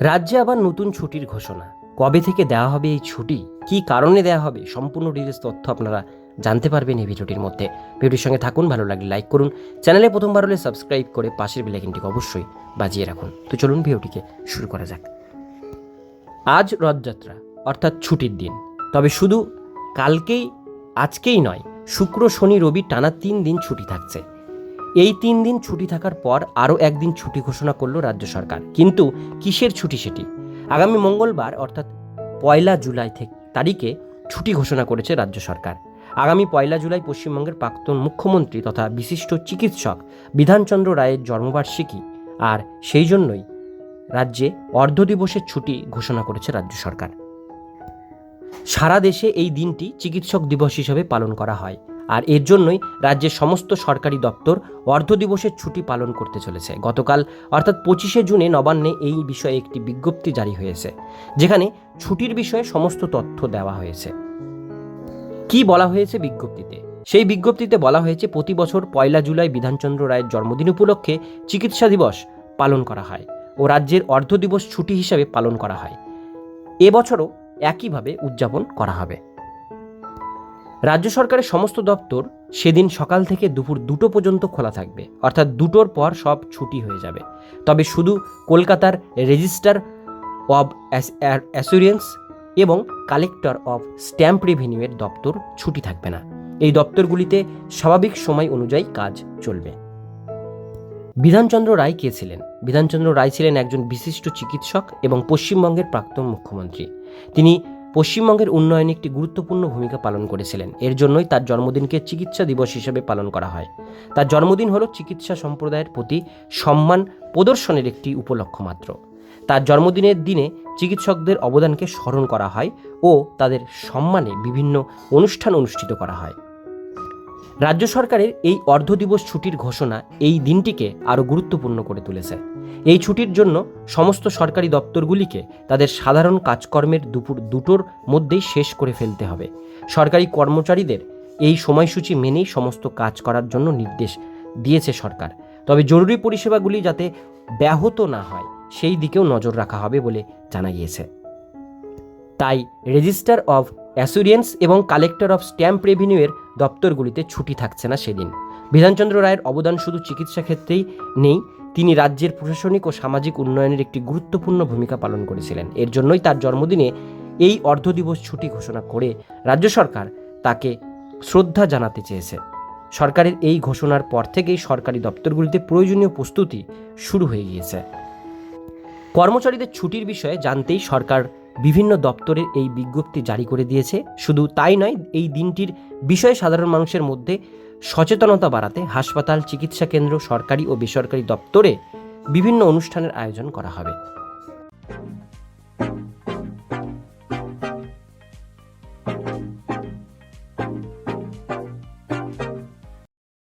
রাজ্যে আবার নতুন ছুটির ঘোষণা। কবে থেকে দেওয়া হবে এই ছুটি? কী কারণে দেওয়া হবে? সম্পূর্ণ ডিটেলস তথ্য আপনারা জানতে পারবেন এই ভিডিওটির মধ্যে। ভিডিওর সঙ্গে থাকুন, ভালো লাগলে লাইক করুন। চ্যানেলে প্রথমবার হলে সাবস্ক্রাইব করে পাশের বেলাইকিনটিকে অবশ্যই বাজিয়ে রাখুন। তো চলুন ভিডিওটিকে শুরু করা যাক। আজ রথযাত্রা, অর্থাৎ ছুটির দিন। তবে শুধু কালকেই, আজকেই নয়, শুক্র, শনি, রবি টানা তিন দিন ছুটি থাকছে। এই তিন দিন ছুটি থাকার পর আরও একদিন ছুটি ঘোষণা করল রাজ্য সরকার। কিন্তু কিসের ছুটি সেটি? আগামী মঙ্গলবার, অর্থাৎ পয়লা জুলাই থেকে তারিখে ছুটি ঘোষণা করেছে রাজ্য সরকার। আগামী পয়লা জুলাই পশ্চিমবঙ্গের প্রাক্তন মুখ্যমন্ত্রী তথা বিশিষ্ট চিকিৎসক বিধানচন্দ্র রায়ের জন্মবার্ষিকী আর সেই জন্যই রাজ্যে অর্ধ দিবসের ছুটি ঘোষণা করেছে রাজ্য সরকার। সারা দেশে এই দিনটি চিকিৎসক দিবস হিসেবে পালন করা হয়। আর এর জন্যই রাজ্যের সমস্ত সরকারি দপ্তর অর্ধ দিবসের ছুটি পালন করতে চলেছে। গতকাল, অর্থাৎ পঁচিশে জুনে নবান্নে এই বিষয়ে একটি বিজ্ঞপ্তি জারি হয়েছে, যেখানে ছুটির বিষয়ে সমস্ত তথ্য দেওয়া হয়েছে। কি বলা হয়েছে বিজ্ঞপ্তিতে? সেই বিজ্ঞপ্তিতে বলা হয়েছে, প্রতি বছর পয়লা জুলাই বিধানচন্দ্র রায়ের জন্মদিন উপলক্ষে চিকিৎসা দিবস পালন করা হয় ও রাজ্যের অর্ধ দিবস ছুটি হিসাবে পালন করা হয়। এবছরও একইভাবে উদযাপন করা হবে। রাজ্য সরকারের সমস্ত দপ্তর সেদিন সকাল থেকে দুপুর দুটো পর্যন্ত খোলা থাকবে। অর্থাৎ দুটোর পর সব ছুটি হয়ে যাবে। তবে শুধু কলকাতার রেজিস্টার অব অ্যাসুরেন্স এবং কালেক্টর অব স্ট্যাম্প রেভিনিউয়ের দপ্তর ছুটি থাকবে না। এই দপ্তরগুলিতে স্বাভাবিক সময় অনুযায়ী কাজ চলবে। বিধানচন্দ্র রায় কে ছিলেন? বিধানচন্দ্র রায় ছিলেন একজন বিশিষ্ট চিকিৎসক এবং পশ্চিমবঙ্গের প্রাক্তন মুখ্যমন্ত্রী। তিনি পশ্চিমবঙ্গের উন্নয়নে একটি গুরুত্বপূর্ণ ভূমিকা পালন করেছিলেন। এর জন্যই তার জন্মদিনকে চিকিৎসা দিবস হিসেবে পালন করা হয়। তার জন্মদিন হল চিকিৎসা সম্প্রদায়ের প্রতি সম্মান প্রদর্শনের একটি উপলক্ষ মাত্র। তার জন্মদিনের দিনে চিকিৎসকদের অবদানকে স্মরণ করা হয় ও তাদের সম্মানে বিভিন্ন অনুষ্ঠান অনুষ্ঠিত করা হয়। রাজ্য সরকারের এই অর্ধ দিবস ছুটির ঘোষণা এই দিনটিকে আরও গুরুত্বপূর্ণ করে তুলেছে। এই ছুটির জন্য সমস্ত সরকারি দপ্তরগুলিকে তাদের সাধারণ কাজকর্মের দুপুর দুটোর মধ্যেই শেষ করে ফেলতে হবে। সরকারি কর্মচারীদের এই সময়সূচি মেনেই সমস্ত কাজ করার জন্য নির্দেশ দিয়েছে সরকার। তবে জরুরি পরিষেবাগুলি যাতে ব্যাহত না হয়, সেই দিকেও নজর রাখা হবে বলে জানা গিয়েছে। তাই রেজিস্টার অফ অ্যাসুরিয়েন্স এবং কালেক্টর অফ স্ট্যাম্প রেভিনিউয়ের দপ্তরগুলিতে ছুটি থাকছে না সেদিন। বিধানচন্দ্র রায়ের অবদান শুধু চিকিৎসা ক্ষেত্রেই নেই তিনি রাজ্যের প্রশাসনিক ও সামাজিক উন্নয়নের একটি গুরুত্বপূর্ণ ভূমিকা পালন করেছিলেন। এর জন্যই তার জন্মদিনে এই অর্ধ দিবস ছুটি ঘোষণা করে রাজ্য সরকার তাকে শ্রদ্ধা জানাতে চেয়েছে। সরকারের এই ঘোষণার পর থেকেই সরকারি দপ্তরগুলিতে প্রয়োজনীয় প্রস্তুতি শুরু হয়ে গিয়েছে। কর্মচারীদের ছুটির বিষয়ে জানতেই সরকার বিভিন্ন দপ্তরের এই বিজ্ঞপ্তি জারি করে দিয়েছে। শুধু তাই নয়, এই দিনটির বিষয়ে সাধারণ মানুষের মধ্যে সচেতনতা বাড়াতে হাসপাতাল চিকিৎসা কেন্দ্র সরকারি ও বেসরকারি দপ্তরে বিভিন্ন অনুষ্ঠানের আয়োজন করা হবে।